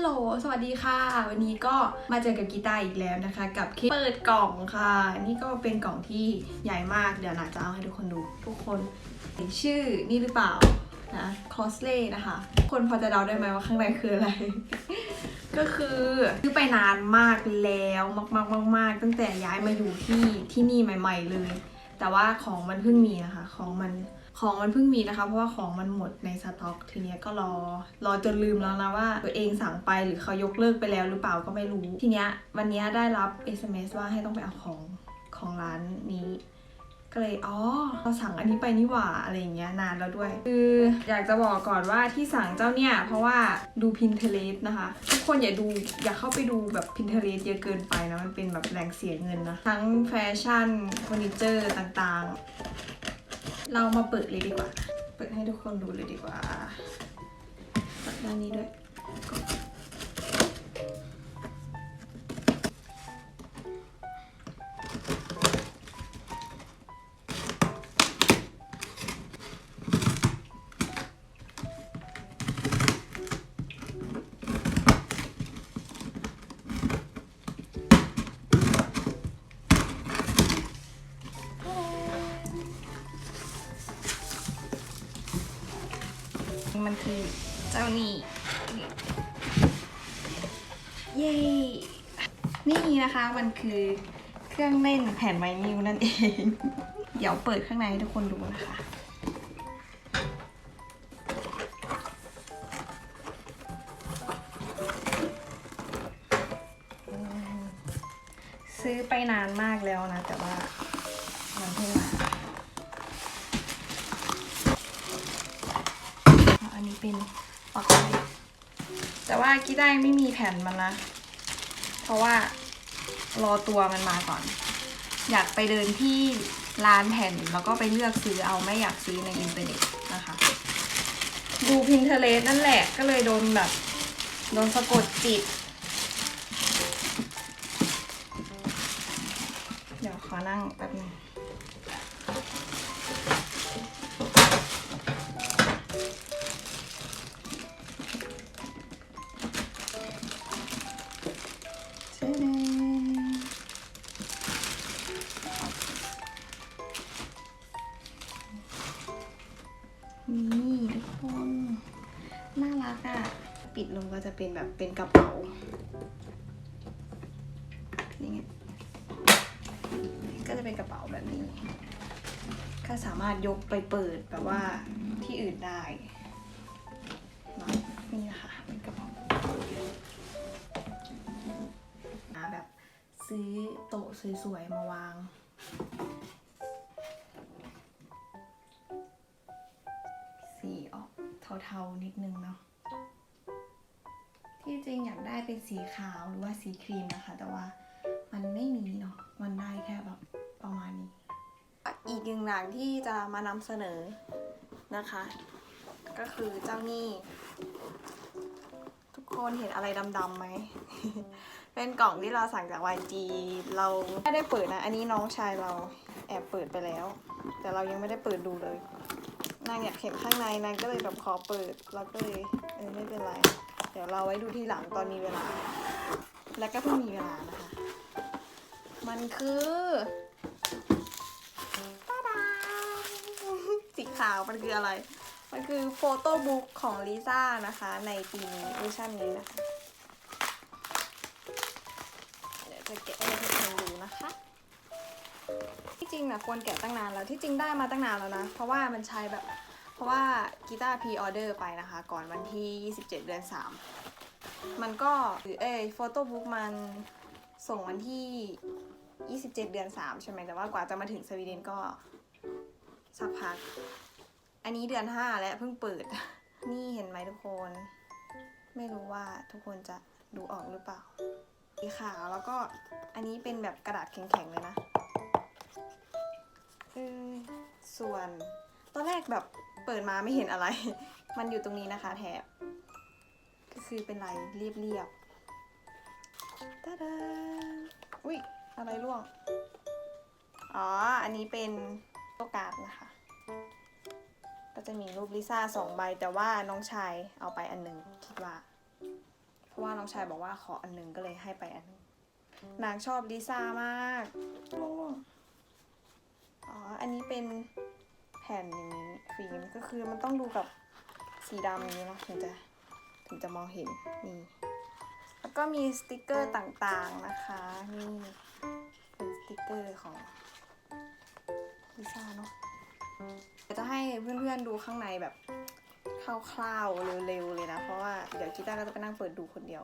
ลโหล สวัสดีค่ะ วันนี้ก็มาเจอกับกีตาร์อีกแล้วนะคะ กับคลิปเปิดกล่องค่ะ นี่ก็เป็นกล่องที่ใหญ่มาก เดี๋ยวนาจะเอาให้ทุกคนดู ทุกคนเห็นชื่อนี่หรือเปล่านะคอสเล่นะคะ คนพอจะเดาได้ไหมว่าข้างในคืออะไร ก็คือซื้อไปนานมากแล้วมากๆมากๆตั้งแต่ย้ายมาอยู่ที่ที่นี่ใหม่ ๆ เลย แต่ว่าของมันเพิ่งมีนะคะ ของมัน ของมันเพิ่งมีนะคะ เพราะว่าของมันหมดในสต็อก ทีเนี้ยก็รอรอจนลืมแล้วนะว่า ตัวเองสั่งไปหรือเขายกเลิกไปแล้วหรือเปล่าก็ไม่รู้ ทีเนี้ยวันเนี้ยได้รับ SMS ว่าให้ต้องไปเอาของของร้านนี้ก็เลย อ๋อ เราสั่งอันนี้ไปนี่หว่า อะไรอย่างเงี้ยนานแล้วด้วย คืออยากจะบอกก่อนว่าที่สั่งเจ้าเนี่ย เพราะว่าดู Pinterest นะคะ ทุกคนอย่าดูอย่าเข้าไปดูแบบ Pinterest เยอะเกินไปนะ มันเป็นแบบแหล่งเสียเงินนะ ทั้งแฟชั่นเฟอร์นิเจอร์ต่างๆ เรามาเปิดเลยดีกว่า เปิดให้ทุกคนดูเลยดีกว่าเปิดด้านนี้ด้วยกด คือเจ้านี่เย้นี่นะคะมันคือเครื่องเล่นแผ่นไวนิลนั่นเอง เดี๋ยวเปิดข้างในให้ทุกคนดูนะคะซื้อไปนานมากแล้วนะ แต่ว่ามันเพิ่งมา เป็นปากกาแต่ว่ากี้ได้ไม่มีแผ่นมันนะ เพราะว่ารอตัวมันมาก่อน อยากไปเดินที่ร้านแผ่นแล้วก็ไปเลือกซื้อเอาไม่อยากซื้อในอินเทอร์เน็ตนะคะ ดู Pinterest นั่นแหละก็เลยโดนแบบโดนสะกดจิต เดี๋ยวขอนั่งแป๊บนึงานี่ไงก็จะเป็นกระเป๋าแบบนี้ ก็สามารถยกไปเปิดแบบว่าที่อื่นได้นี่นะคะเป็นกระเป๋าหาแบบซื้อโต๊ะสวยๆมาวางสีออกเทาๆนิดนึงเนาะ ที่จริงอยากได้เป็นสีขาวหรือว่าสีครีมนะคะ แต่ว่ามันไม่มีเนาะมันได้แค่แบบประมาณนี้ อีกหนึ่งหนังที่จะมานำเสนอนะคะ ก็คือเจ้านี่ ทุกคนเห็นอะไรดำๆไหม เป็นกล่องที่เราสั่งจาก YG เราไม่ได้เปิดนะ อันนี้น้องชายเราแอบเปิดไปแล้ว แต่เรายังไม่ได้เปิดดูเลย นางอยากเห็นข้างในนางก็เลยแบบขอเปิดเราก็เลยเออไม่เป็นไร เดี๋ยวเราไว้ดูทีหลังตอนมีเวลา และก็เพิ่งมีเวลานะคะ มันคือตาดาสีขาวมันคืออะไร มันคือโฟโต้บุ๊กของลิซ่านะคะ ในปีนี้เวอร์ชันนี้นะคะเดี๋ยวจะแกะให้ทุกคนดูนะคะ ที่จริงนะควรแกะตั้งนานแล้วที่จริงได้มาตั้งนานแล้วนะ เพราะว่ามันใช้แบบ ราะว่ากีตาร์พีออเดอร์ไปนะคะ ก่อนวันที่ 27 เดือน 3 มันก็หรือเอ้โฟโต้บุ๊กมันส่งวันที่ 27 เดือน 3 ใช่ไหมแต่ว่ากว่าจะมาถึงสวีเดนก็สักพัก อันนี้เดือน 5 แล้วเพิ่งเปิด นี่เห็นไหมทุกคน ไม่รู้ว่าทุกคนจะดูออกหรือเปล่าสีขาวแล้วก็อันนี้เป็นแบบกระดาษแข็งๆเลยนะเออส่วนตอนแรกแบบ เปิดมาไม่เห็นอะไร มันอยู่ตรงนี้นะคะแถบ ก็คือเป็นลายเรียบๆตาดาอุ้ยอะไรร่วง อ๋อ อันนี้เป็นโลการ์ดนะคะ ก็จะมีรูปลิซ่าสองใบ แต่ว่าน้องชายเอาไปอันหนึ่งคิดว่าโฟราะว่าน้องชายบอกว่าขออันหนึ่งก็เลยให้ไปอันหนึงนางชอบลิซ่ามาก อ๋อ อันนี้เป็น แผ่นอย่างนี้ฟิล์มก็คือมันต้องดูกับสีดำอย่างนี้เนาะถึงจะถึงจะมองเห็นนี่แล้วก็มีสติกเกอร์ต่างๆนะคะนี่เป็นสติกเกอร์ของลิซ่าเนาะเดี๋ยวจะให้เพื่อนๆดูข้างในแบบคร่าวๆเร็วๆเลยนะ เพราะว่าเดี๋ยวกีตาร์ก็จะไปนั่งเปิดดูคนเดียว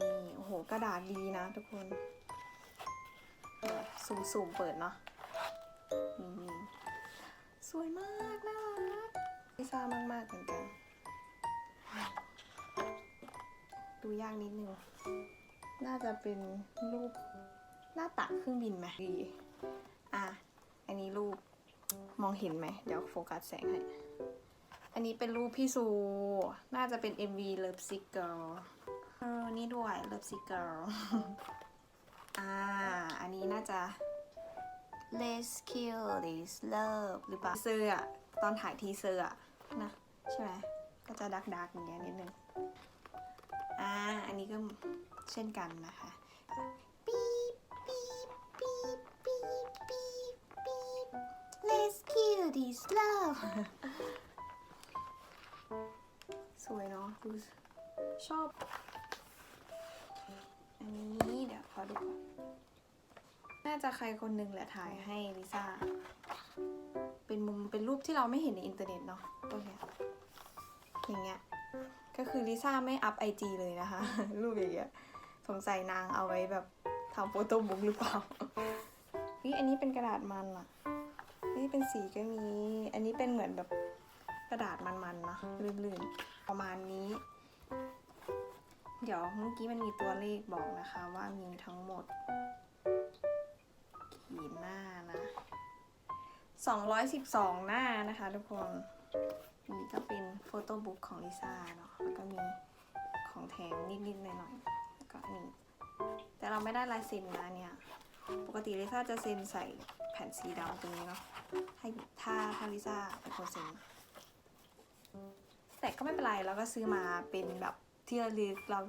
นี่โอ้โหกระดาษดีนะทุกคนซูมๆเปิดเนาะนี่ สวยมากน่ารักลิซ่ามากๆเหมือนกันดูยากนิดนึง น่าจะเป็นรูปหน้าตักเครื่องบินไหมดีอะ อันนี้รูปมองเห็นไหม เดี๋ยวโฟกัสแสงให้ อันนี้เป็นรูปพี่ซู น่าจะเป็น MV Love Sick Girl เออ นี่ด้วย Love Sick Girl อ่า อันนี้น่าจะ Let's kill this love หรือเปล่าเซอร์อะตอนถ่ายทีเซอร์อะนะใช่ไหมก็จะดักดักอย่างเงี้ยนิดนึงอ่าอันนี้ก็เช่นกันนะคะปี๊บปี๊บปี๊บปี๊บปี๊บปี๊บ Let's kill this love สวยเนาะดูชอบ อันนี้เดี๋ยวขอดูก่อน น่าจะใครคนหนึ่งแหละถ่ายให้ลิซ่า เป็นมุมเป็นรูปที่เราไม่เห็นในอินเทอร์เน็ตเนาะตัวเนี้ยอย่างเงี้ย ก็คือลิซ่าไม่อัพไอจีเลยนะคะ รูปอย่างเงี้ย สงสัยนางเอาไว้แบบทำโฟโต้บุ๊กหรือเปล่านี่อันนี้เป็นกระดาษมันอะนี่เป็นสีก็มี อันนี้เป็นเหมือนแบบกระดาษมันๆนะลื่นๆ ประมาณนี้ เดี๋ยวเมื่อกี้มันมีตัวเลขบอกนะคะว่ามีทั้งหมด กี่หน้านะ212หน้านะคะทุกคน นี่ก็เป็นโฟโต้บุ๊กของลิซ่าเนาะแล้วก็มีของแถมนิดๆหน่อยๆแล้วก็นี่แต่เราไม่ได้ลายเซ็นนะเนี่ยปกติลิซ่าจะเซ็นใส่แผ่นสีดำตรงนี้เนาะให้ถ้าถ้าลิซ่าเป็นคนเซ็นแต่ก็ไม่เป็นไรเราก็ซื้อมาเป็นแบบที่ระลึกเรา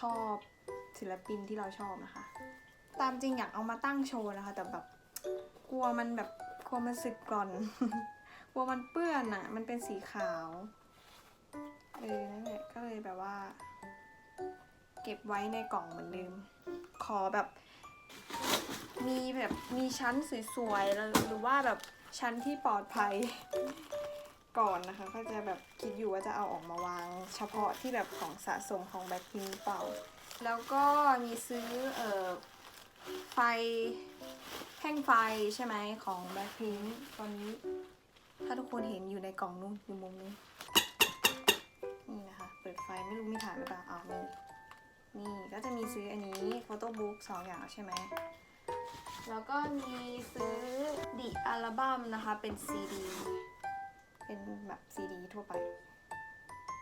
ชอบศิลปินที่เราชอบนะคะ ตามจริงอยากเอามาตั้งโชว์นะคะ แต่แบบกลัวมันแบบกลัวมันสึกกร่อน กลัวมันเปื้อนอะมันเป็นสีขาวเออนั่นแหละก็เลยแบบว่า เก็บไว้ในกล่องเหมือนเดิม ขอแบบ มีแบบมีชั้นสวยๆแล้วหรือว่าแบบชั้นที่ปลอดภัยก่อนนะคะ ก็จะแบบคิดอยู่ว่าจะเอาออกมาวาง เฉพาะที่แบบของสะสมของแบ็คพิงเปล่า แล้วก็มีซื้อเอ่อ ไฟแท่งไฟใช่ไหมของแบล็คพิงตอนนี้ ถ้าทุกคนเห็นอยู่ในกล่องนู้นอยู่มุมนี้ นี่นะคะ เปิดไฟไม่รู้มีถ่ายหรือเปล่าอ้าวนี่นี่ก็จะมีซื้ออันนี้โฟโต้บุ๊กสองอย่างใช่ไหมแล้วก็มีซื้อดิอัลบั้มนะคะ เป็นซีดี เป็นแบบซีดีทั่วไป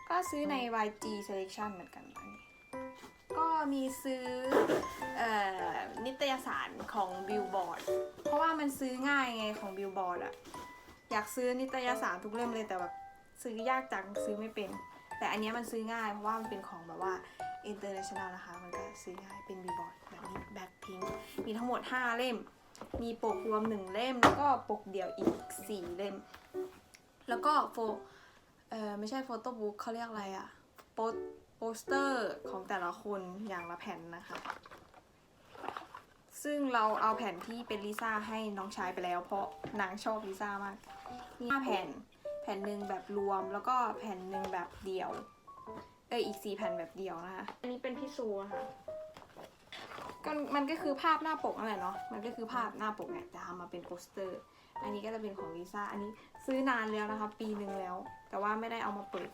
ก็ซื้อใน YG Selection เหมือนกันอันนี้ ก็มีซื้ออนิตยสารของ Billboard เพราะว่ามันซื้อง่ายไงของ Billboard อะอยากซื้อนิตยสารทุกเล่มเลยแต่แบบซื้อยากจังซื้อไม่เป็น แต่อันนี้มันซื้อง่ายเพราะว่ามันเป็นของแบบว่า international นะคะ มันก็ซื้อง่ายเป็น Billboard แบบนี้ Blackpink มีทั้งหมด 5 เล่ม มีปกรวม 1 เล่ม แล้วก็ปกเดี่ยวอีก 4 เล่ม แล้วก็โฟเออไม่ใช่โฟโต้บุ๊กเขาเรียกอะไรอะโปส โปสเตอร์ของแต่ละคนอย่างละแผ่นนะคะ ซึ่งเราเอาแผ่นที่เป็นลิซ่าให้น้องชายไปแล้ว เพราะนางชอบลิซ่ามากมีห้าแผ่นแผ่นหนึ่งแบบรวมแล้วก็แผ่นหนึ่งแบบเดี่ยว เอออีกสี่แผ่นแบบเดี่ยวนะคะอันนี้เป็นพี่ซูนะคะก็มันก็คือภาพหน้าปกนั่นแหละเนาะ มันก็คือภาพหน้าปกเนี่ยจะทำมาเป็นโปสเตอร์ อันนี้ก็จะเป็นของลิซ่า อันนี้ซื้อนานแล้วนะคะ ปีหนึ่งแล้ว แต่ว่าไม่ได้เอามาเปิด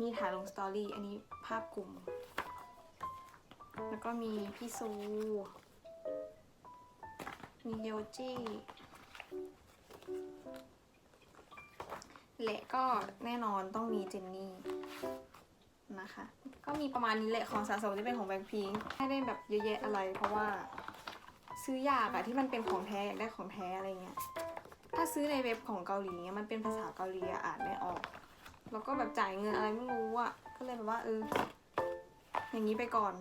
มีถ่ายลงสตอรี่ อันนี้ภาพกลุ่ม แล้วก็มีพี่ซู มีโยจิและก็แน่นอนต้องมีเจนนี่นะคะ ก็มีประมาณนี้แหละของสะสมที่เป็นของแบงค์พิงไม่ได้แบบเยอะแยะอะไร เพราะว่าซื้อยากอะที่มันเป็นของแท้อยากได้ของแท้อะไรเงี้ย ถ้าซื้อในเว็บของเกาหลีเนี่ยมันเป็นภาษาเกาหลีอ่านไม่ออก แล้วก็แบบจ่ายเงินอะไรไม่รู้อะก็เลยแบบว่าเออ อย่างนี้ไปก่อน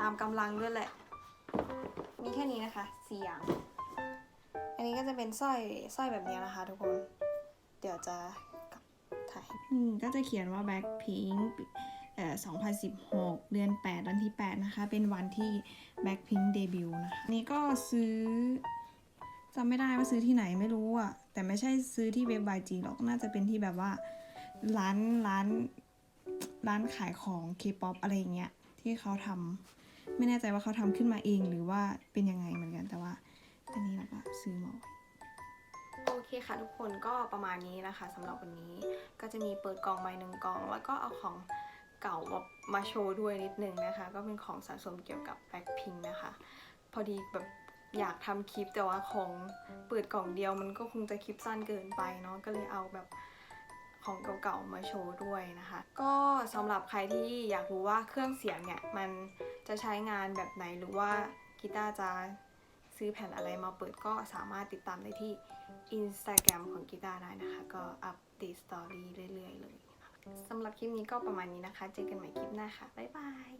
ตามกำลังด้วยแหละ มีแค่นี้นะคะสี่อย่าง อันนี้ก็จะเป็นสร้อยสร้อยแบบนี้นะคะ ทุกคน เดี๋ยวจะกลับถ่ายอืมก็จะเขียนว่า Blackpink เอ่อ2016 เดือน 8 วันที่ 8 นะคะ เป็นวันที่ Blackpink เดบิวต์นะคะ นี่ก็ซื้อจำไม่ได้ว่าซื้อที่ไหนไม่รู้อะแต่ไม่ใช่ซื้อที่เว็บ YG หรอก น่าจะเป็นที่แบบว่า ร้านร้านร้านขายของ K-POP อะไรอย่างเงี้ยที่เขาทำไม่แน่ใจว่าเขาทำขึ้นมาเองหรือว่าเป็นยังไงเหมือนกันแต่ว่าอันนี้เราก็ซื้อมาโอเคค่ะทุกคนก็ประมาณนี้นะคะสำหรับวันนี้ก็จะมีเปิดกล่องใบหนึ่งกล่อง แล้วก็เอาของเก่ามามาโชว์ด้วยนิดนึงนะคะ ก็เป็นของสะสมเกี่ยวกับแบ็คพิงนะคะ พอดีแบบอยากทำคลิปแต่ว่าของเปิดกล่องเดียวมันก็คงจะคลิปสั้นเกินไปเนาะก็เลยเอาแบบ ของเก่าๆมาโชว์ด้วยนะคะ ก็สำหรับใครที่อยากรู้ว่าเครื่องเสียงเนี่ยมันจะใช้งานแบบไหนหรือว่ากีตาร์จะซื้อแผ่นอะไรมาเปิดก็สามารถติดตามได้ที่ Instagram ของกีตาร์ได้นะคะ ก็อัปเดตสตอรี่เรื่อยๆเลยสำหรับคลิปนี้ก็ประมาณนี้นะคะ เจอกันใหม่คลิปหน้าค่ะ บ๊ายบาย